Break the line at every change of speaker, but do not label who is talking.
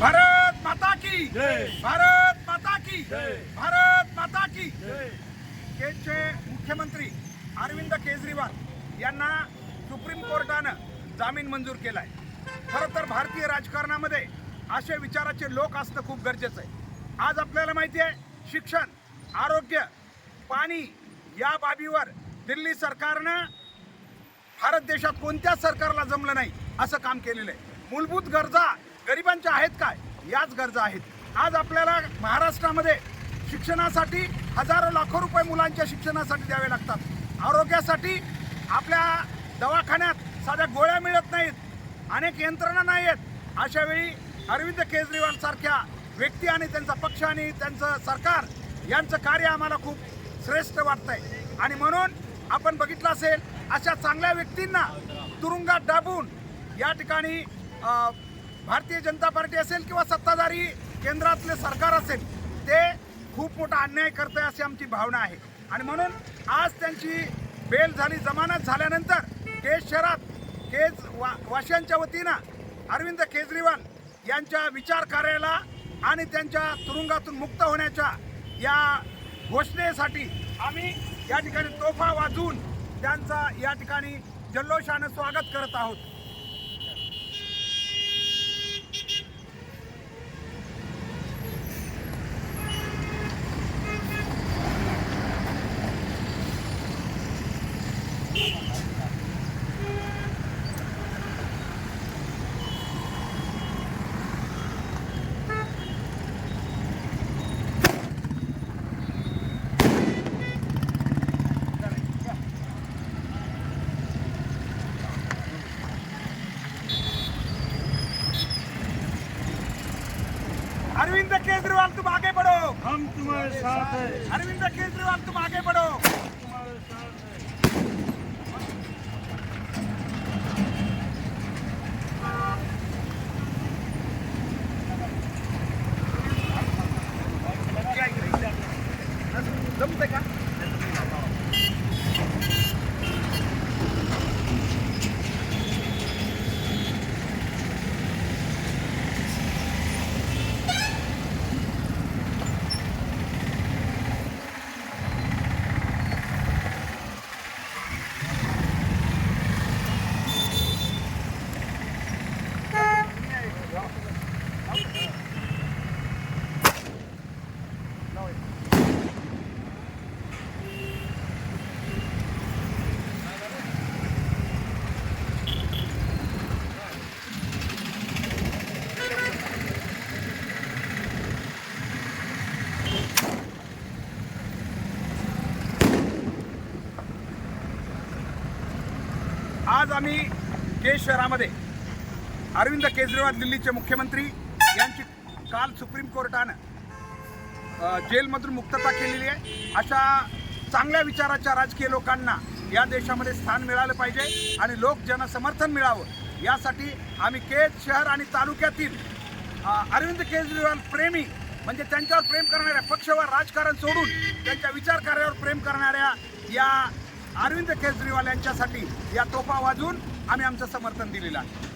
भारत माता की।
जय.
भारत माता की।
जय.
भारत माता की। केजचे मुख्यमंत्री अरविंद केजरीवाल यांना सुप्रीम कोर्टानं जामीन मंजूर केलाय. खरं तर भारतीय राजकारणामध्ये असे विचाराचे लोक असणं खूप गरजेचं आहे. आज आपल्याला माहिती आहे शिक्षण आरोग्य पाणी या बाबीवर दिल्ली सरकारनं भारत देशात कोणत्याच सरकारला जमलं नाही? असं काम केलेलं आहे. मूलभूत गरजा गरिबांच्या आहेत काय? याच गरजा आहेत. आज आपल्याला महाराष्ट्रामध्ये शिक्षणासाठी हजारो लाखो रुपये मुलांच्या शिक्षणासाठी द्यावे लागतात. आरोग्यासाठी आपल्या दवाखान्यात साध्या गोळ्या मिळत नाहीत. अनेक यंत्रणा नाही आहेत अशा वेळी अरविंद केजरीवाल सारख्या व्यक्ती आणि त्यांचा पक्ष आणि त्यांचं सरकार यांचं कार्य आम्हाला खूप श्रेष्ठ वाटतंय. आणि म्हणून आपण बघितलं असेल अशा चांगल्या व्यक्तींना तुरुंगात दाबून या ठिकाणी भारतीय जनता पार्टी असेल किंवा सत्ताधारी केंद्रातले सरकार असेल ते खूप मोठा अन्याय करतंय अशी आमची भावना आहे. आणि म्हणून आज त्यांची बेल झाली जमानत झाल्यानंतर केज शहरात केज वा वाशियांच्या वतीनं अरविंद केजरीवाल यांच्या विचार कार्याला आणि त्यांच्या तुरुंगातून मुक्त होण्याच्या या घोषणेसाठी आम्ही या ठिकाणी तोफा वाजवून त्यांचा या ठिकाणी जल्लोषानं स्वागत करत आहोत. अरविंद केजरीवाल तुम आगे बढ़ो।
हम तुम्हारे साथ है।
अरविंद केजरीवाल तुम आगे बढ़ो।
तुम्हारे साथ है।
जमते का आज आम्ही केज शहरामध्ये अरविंद केजरीवाल दिल्लीचे मुख्यमंत्री यांची काल सुप्रीम कोर्टानं जेलमधून मुक्तता केलेली आहे. अशा चांगल्या विचाराच्या राजकीय लोकांना या देशामध्ये स्थान मिळालं पाहिजे आणि लोक जनसमर्थन मिळावं. यासाठी आम्ही केज शहर आणि तालुक्यातील अरविंद केजरीवाल प्रेमी म्हणजे त्यांच्यावर प्रेम करणाऱ्या पक्षावर राजकारण सोडून त्यांच्या विचार कार्यावर प्रेम करणाऱ्या या अरविंद केजरीवाल यांच्यासाठी या तोफा वाजून आम्ही आमचं समर्थन दिलेलं आहे.